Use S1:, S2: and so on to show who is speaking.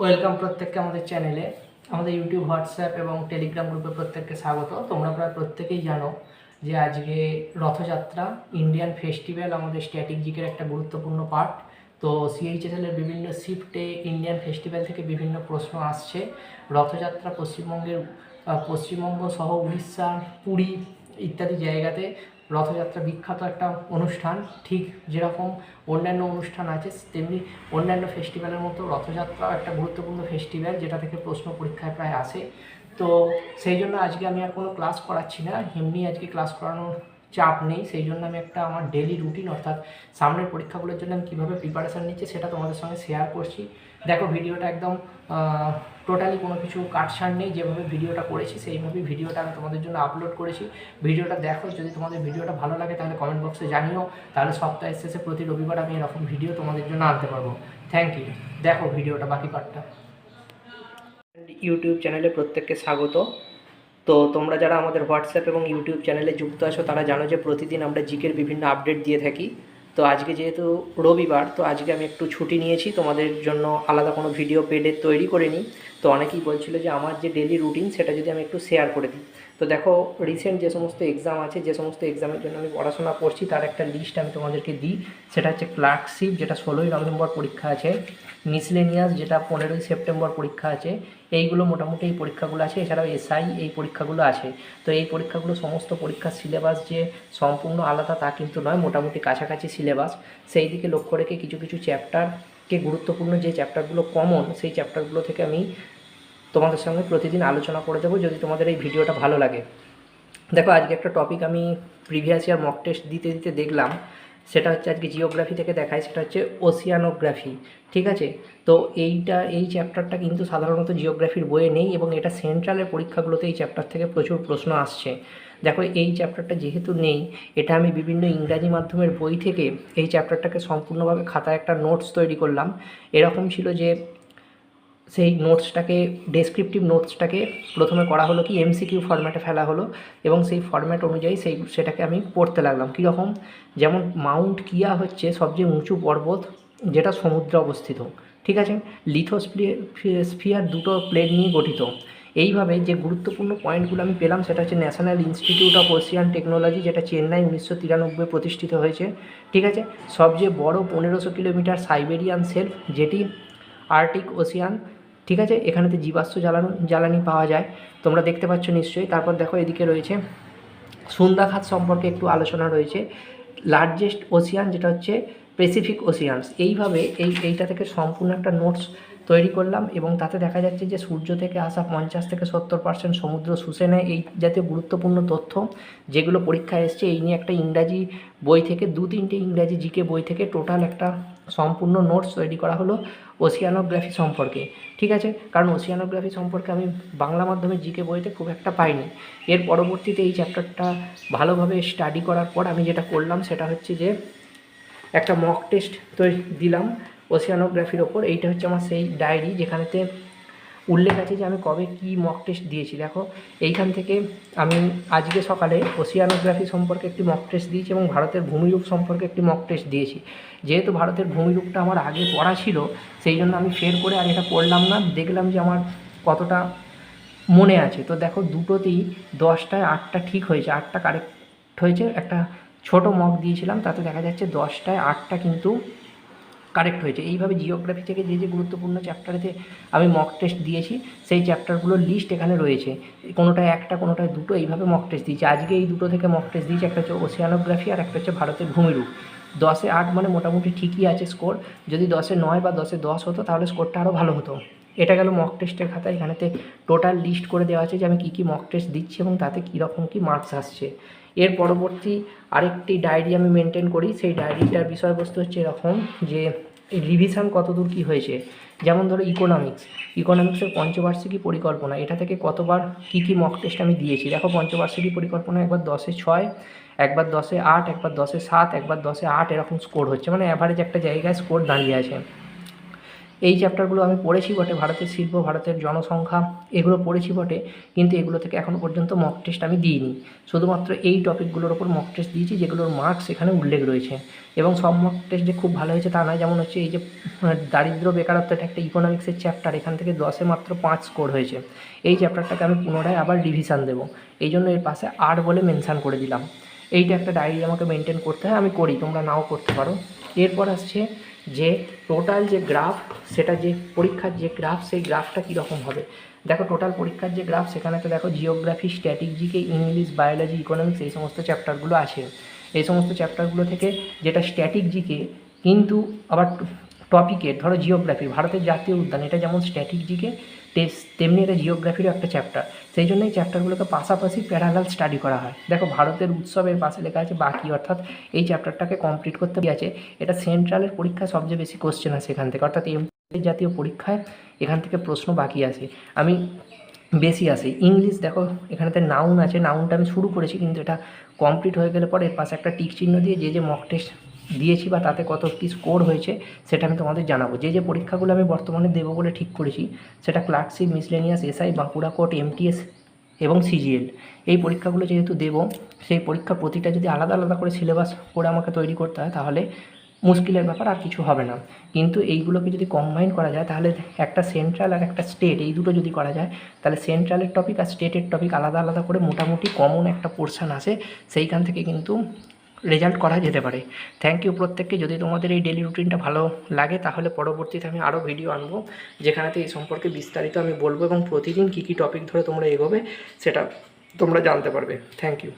S1: Welcome প্রত্যেককে আমাদের চ্যানেলে। আমাদের ইউটিউব, হোয়াটসঅ্যাপ এবং টেলিগ্রাম গ্রুপে প্রত্যেককে স্বাগত। তোমরা প্রায় প্রত্যেকেই জানো যে আজকে রথযাত্রা, ইন্ডিয়ান ফেস্টিভ্যাল আমাদের স্ট্যাটিক জিকের একটা গুরুত্বপূর্ণ পার্ট। তো সিএইচএসএল এর বিভিন্ন শিফটে ইন্ডিয়ান ফেস্টিভ্যাল থেকে বিভিন্ন প্রশ্ন আসছে। রথযাত্রা পশ্চিমবঙ্গের পশ্চিমবঙ্গ সহ উড়িষ্যা, পুরী ইত্যাদি জায়গাতে। রথযাত্রা বিখ্যাত একটা অনুষ্ঠান, ঠিক যেরকম অন্যান্য অনুষ্ঠান আছে, তেমনি অন্যান্য ফেস্টিভ্যালের মতো রথযাত্রাও একটা গুরুত্বপূর্ণ ফেস্টিভ্যাল যেটা থেকে প্রশ্ন পরীক্ষায় প্রায় আসে। তো সেই জন্য আজকে আমি আর কোনো ক্লাস করাচ্ছি না, এমনি আজকে ক্লাস করানোর চাপ নেই, সেই জন্য আমি একটা আমার ডেলি রুটিন অর্থাৎ সামনের পরীক্ষাগুলোর জন্য আমি কীভাবে প্রিপারেশান নিচ্ছি সেটা তোমাদের সঙ্গে শেয়ার করছি। দেখো, ভিডিওটা একদম টোটালি কোনো কিছু কাটছাড় নেই, যেভাবে ভিডিওটা করেছি সেইভাবেই ভিডিওটা আমি তোমাদের জন্য আপলোড করেছি। ভিডিওটা দেখো, যদি তোমাদের ভিডিওটা ভালো লাগে তাহলে কমেন্ট বক্সে জানিও, তাহলে সপ্তাহের শেষে প্রতি রবিবার আমি এরকম ভিডিও তোমাদের জন্য আনতে পারব। থ্যাংক ইউ দেখো ভিডিওটা, বাকি পার্টটা ইউটিউব চ্যানেলে প্রত্যেককে স্বাগত। তো তোমরা যারা আমাদের হোয়াটসঅ্যাপ এবং ইউটিউব চ্যানেলে যুক্ত আছো, তারা জানো যে প্রতিদিন আমরা জিকের বিভিন্ন আপডেট দিয়ে থাকি। তো আজকে যেহেতু রবিবার, তো আজকে আমি একটু ছুটি নিয়েছি। তোমাদের জন্য আলাদা কোনো ভিডিও পেডের তৈরি করে নিই তো অনেকেই বলছিল যে আমার যে ডেলি রুটিন সেটা যদি আমি একটু শেয়ার করে দিই। তো দেখো রিসেন্ট যে সমস্ত এক্সাম আছে, যে সমস্ত এক্সামের জন্য আমি পড়াশোনা করছি, তার একটা লিস্ট আমি তোমাদেরকে দিই। সেটা হচ্ছে ক্লার্কশিপ যেটা ষোলোই নভেম্বর পরীক্ষা আছে। মিসলেনিয়াস যেটা পনেরোই সেপ্টেম্বর পরীক্ষা আছে। এইগুলো মোটামুটি এই পরীক্ষাগুলো আছে। এছাড়াও এসআই এই পরীক্ষাগুলো আছে। তো এই পরীক্ষাগুলো সমস্ত পরীক্ষার সিলেবাস যে সম্পূর্ণ আলাদা, তা কিন্তু নয়, মোটামুটি কাছাকাছি সিলেবাস সেই দিকে লক্ষ্য রেখে কিছু কিছু চ্যাপ্টারকে গুরুত্বপূর্ণ যে চ্যাপ্টারগুলো কমন সেই চ্যাপ্টারগুলো থেকে আমি তোমাদের সঙ্গে প্রতিদিন আলোচনা করে যাব যদি তোমাদের এই ভিডিওটা ভালো লাগে। দেখো, আজকে একটা টপিক আমি প্রিভিয়াস ইয়ার মক টেস্ট দিতে দিতে দেখলাম। সেটা হচ্ছে আজকে জিওগ্রাফি থেকে দেখায়, সেটা হচ্ছে ওসিয়ানোগ্রাফি ঠিক আছে? তো এইটা, এই চ্যাপ্টারটা কিন্তু সাধারণত জিওগ্রাফির বইয়ে নেই এবং এটা সেন্ট্রালের পরীক্ষাগুলোতে এই চ্যাপ্টার থেকে প্রচুর প্রশ্ন আসছে। দেখো, এই চ্যাপ্টারটা যেহেতু নেই, এটা আমি বিভিন্ন ইংরাজি মাধ্যমের বই থেকে এই চ্যাপ্টারটাকে সম্পূর্ণভাবে খাতায় একটা নোটস তৈরি করলাম। এরকম ছিল যে সেই নোটসটাকে ডেসক্রিপটিভ নোটসটাকে প্রথমে করা হলো কি এমসিকিউ ফরম্যাটে ফেলা হলো এবং সেই ফরম্যাট অনুযায়ী সেই সেটাকে আমি পড়তে লাগলাম। কীরকম? যেমন মাউন্ট কিয়া হচ্ছে সবচেয়ে উঁচু পর্বত যেটা সমুদ্রে অবস্থিত, ঠিক আছে? লিথোস্ফিয়ার দুটো প্লেট নিয়ে গঠিত। এইভাবে যে গুরুত্বপূর্ণ পয়েন্টগুলো আমি পেলাম সেটা হচ্ছে National Institute of Ocean Technology যেটা চেন্নাই উনিশশো তিরানব্বই প্রতিষ্ঠিত হয়েছে, ঠিক আছে? সবচেয়ে বড় পনেরোশো কিলোমিটার সাইবেরিয়ান সেলফ যেটি আর্টিক ওশিয়ান ঠিক আছে? এখানেতে জীবাশ্ম জ্বালানো, জ্বালানি পাওয়া যায়। তোমরা দেখতে পাচ্ছ নিশ্চয়ই। তারপর দেখো এদিকে রয়েছে সুন্দাখাত সম্পর্কে একটু আলোচনা রয়েছে। লার্জেস্ট ওশিয়ান যেটা হচ্ছে প্যাসিফিক ওশিয়ানস এইভাবে এই, এইটা থেকে সম্পূর্ণ একটা নোটস তৈরি করলাম এবং তাতে দেখা যাচ্ছে যে সূর্য থেকে আসা পঞ্চাশ থেকে সত্তর পার্সেন্ট সমুদ্র শুষে নেয় এই জাতীয় গুরুত্বপূর্ণ তথ্য যেগুলো পরীক্ষায় এসছে, এই নিয়ে একটা ইংরাজি বই থেকে দু তিনটে ইংরাজি জিকে বই থেকে টোটাল একটা সম্পূর্ণ নোটস তৈরি করা হলো ওসিয়ানোগ্রাফি সম্পর্কে, ঠিক আছে? কারণ ওসিয়ানোগ্রাফি সম্পর্কে আমি বাংলা মাধ্যমে জিকে বইতে খুব একটা পাইনি। এর পরবর্তীতে এই চ্যাপ্টারটা ভালোভাবে স্টাডি করার পর আমি যেটা করলাম সেটা হচ্ছে যে, একটা মক টেস্ট তৈরি দিলাম ওসিয়ানোগ্রাফির ওপর। এইটা হচ্ছে আমার সেই ডায়েরি যেখানেতে উল্লেখ আছে যে আমি কবে কি মক টেস্ট দিয়েছি, দেখো। এইখান থেকে আমি আজকে সকালে ওশিয়ানোগ্রাফি সম্পর্কে একটি মক টেস্ট দিয়েছি এবং ভারতের ভূমিরূপ সম্পর্কে একটি মক টেস্ট দিয়েছি। যেহেতু ভারতের ভূমিরূপটা আমার আগে পড়া ছিল, সেই জন্য আমি ফের করে আর এটা পড়লাম না, দেখলাম যে আমার কতটা মনে আছে। তো দেখো, দুটোতেই দশটায় আটটা ঠিক হয়েছে, আটটা কারেক্ট হয়েছে। একটা ছোট মক দিয়েছিলাম, তাতে দেখা যাচ্ছে দশটায় আটটা কিন্তু কারেক্ট হয়েছে। এইভাবে জিওগ্রাফি থেকে যে যে গুরুত্বপূর্ণ চ্যাপ্টারেতে আমি মক টেস্ট দিয়েছি, সেই চ্যাপ্টারগুলোর লিস্ট এখানে রয়েছে। কোনোটায় একটা, কোনোটায় দুটো, এইভাবে মক টেস্ট দিয়েছি। আজকে এই দুটো থেকে মক টেস্ট দিয়েছি, একটা হচ্ছে ওশিয়ানোগ্রাফি আর একটা হচ্ছে ভারতের ভূমিরূপ। দশে আট মানে মোটামুটি ঠিকই আছে স্কোর যদি দশে নয় বা দশে দশ হতো, তাহলে স্কোরটা আরও ভালো হতো। এটা গেল মক টেস্টের খাতা এখানেতে টোটাল লিস্ট করে দেওয়া আছে যে আমি কী কী মক টেস্ট দিচ্ছি এবং তাতে কীরকম কী মার্কস আসছে। এর পরবর্তী আরেকটি ডায়েরি আমি মেনটেন করি। সেই ডায়েরিটার বিষয়বস্তু হচ্ছে এরকম যে রিভিশন কতদূর কী হয়েছে? যেমন ধরো ইকোনমিক্স ইকোনমিক্সের পঞ্চবার্ষিকী পরিকল্পনা, এটা থেকে কতবার কি কি মক টেস্ট আমি দিয়েছি? দেখো পঞ্চবার্ষিকী পরিকল্পনা একবার দশে ছয়, একবার দশে আট, একবার দশে সাত, একবার দশে আট এরকম স্কোর হচ্ছে। মানে অ্যাভারেজ একটা জায়গায় স্কোর দাঁড়িয়ে আছে। এই চ্যাপ্টারগুলো আমি পড়েছি বটে, ভারতের শিল্প, ভারতের জনসংখ্যা, এগুলো পড়েছি বটে, কিন্তু এগুলো থেকে এখনও পর্যন্ত মক টেস্ট আমি দিইনি। শুধুমাত্র এই টপিকগুলোর ওপর মক টেস্ট দিয়েছি, যেগুলোর মার্কস এখানে উল্লেখ রয়েছে। এবং সব মক টেস্ট যে খুব ভালো হয়েছে তা নয়, যেমন হচ্ছে এই যে দারিদ্র বেকারত্ব এটা একটা ইকোনমিক্সের চ্যাপ্টার এখান থেকে দশে মাত্র পাঁচ স্কোর হয়েছে। এই চ্যাপ্টারটাকে আমি পুনরায় আবার রিভিশন দেবো। এই জন্য এর পাশে আট বলে মেনশান করে দিলাম। এইটা একটা ডায়েরি আমাকে মেনটেন করতে হয়, আমি করি, তোমরা নাও করতে পারো। এরপর আসছে যে টোটাল যে গ্রাফ সেটা যে পরীক্ষার যে গ্রাফ সেই গ্রাফটা কীরকম হবে? দেখো টোটাল পরীক্ষার যে গ্রাফ সেখানে তো দেখো geography static GK English biology economics এই সমস্ত চ্যাপ্টারগুলো আছে। এই সমস্ত চ্যাপ্টারগুলো থেকে যেটা স্ট্যাটিক জিকে কিন্তু আবার টপিকের ধরো জিওগ্রাফি ভারতের জাতীয় উদ্যান, এটা যেমন স্ট্যাটিক জিকে টেস্ট তেমনি এটা জিওগ্রাফিরও একটা চ্যাপ্টার সেই জন্য এই চ্যাপ্টারগুলোকে পাশাপাশি প্যারালাল স্টাডি করা হয়। দেখো, ভারতের উৎসবের পাশে লেখা আছে বাকি, অর্থাৎ এই চ্যাপ্টারটাকে কমপ্লিট করতে গিয়েছে এটা সেন্ট্রালের পরীক্ষা সবচেয়ে বেশি কোশ্চেন আছে এখান থেকে। অর্থাৎ এম জাতীয় পরীক্ষায় এখান থেকে প্রশ্ন বাকি আসে। আমি বেশি আসে। ইংলিশ দেখো, এখানেতে নাউন আছে। নাউনটা আমি শুরু করেছি, কিন্তু এটা কমপ্লিট হয়ে গেলে পরে এর পাশে একটা টিক চিহ্ন দিয়ে যে যে মক টেস্ট দিয়েছি বা তাতে কত কী স্কোর হয়েছে সেটা আমি তোমাদের জানাব। যে যে পরীক্ষাগুলো আমি বর্তমানে দেবো বলে ঠিক করেছি, সেটা clerkship miscellaneous SI Bankura court MTS এবং সিজিএল এই পরীক্ষাগুলো যেহেতু দেবো, সেই পরীক্ষা প্রতিটা যদি আলাদা আলাদা করে সিলেবাস করে আমাকে তৈরি করতে হয়, তাহলে মুশকিলের ব্যাপার আর কিছু হবে না। কিন্তু এইগুলোকে যদি কম্বাইন করা যায়, তাহলে একটা সেন্ট্রাল আর একটা স্টেট এই দুটো যদি করা যায়, তাহলে সেন্ট্রালের টপিক আর স্টেটের টপিক আলাদা আলাদা করে মোটামুটি কমন একটা পোর্শন আসে। সেইখান থেকে কিন্তু রেজাল্ট করা যেতে পারে। থ্যাংক ইউ প্রত্যেককে। যদি তোমাদের এই ডেলি রুটিনটা ভালো লাগে, তাহলে পরবর্তীতে আমি আরও ভিডিও আনব, যেখানেতে এই সম্পর্কে বিস্তারিত আমি বলব এবং প্রতিদিন কী কী টপিক ধরে তোমরা এগোবে, সেটা তোমরা জানতে পারবে। Thank you